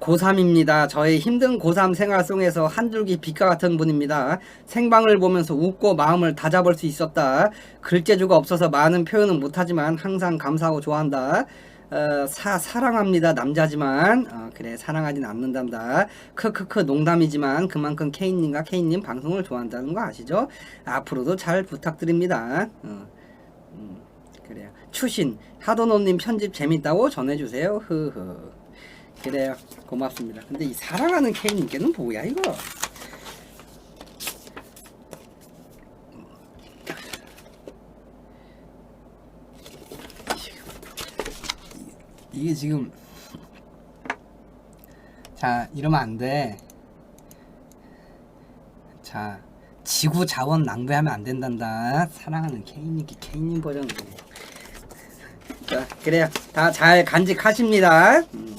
고3입니다. 저의 힘든 고3 생활 속에서 한 줄기 빛과 같은 분입니다. 생방을 보면서 웃고 마음을 다잡을 수 있었다. 글재주가 없어서 많은 표현은 못하지만 항상 감사하고 좋아한다. 어, 사, 사랑합니다. 남자지만. 어, 그래, 사랑하진 않는단다. 크크크 농담이지만 그만큼 케인님과 케인님 방송을 좋아한다는 거 아시죠? 앞으로도 잘 부탁드립니다. 어, 음, 그래요. 추신, 하도노님 편집 재밌다고 전해주세요. 흐흐. 그래요. 고맙습니다. 근데 이 사랑하는 케이님께는 뭐야 이거? 이게 지금 자 이러면 안 돼. 자 지구 자원 낭비하면 안 된단다. 사랑하는 케이님 케이님 버전. 자 그래요. 다 잘 간직하십니다. 음.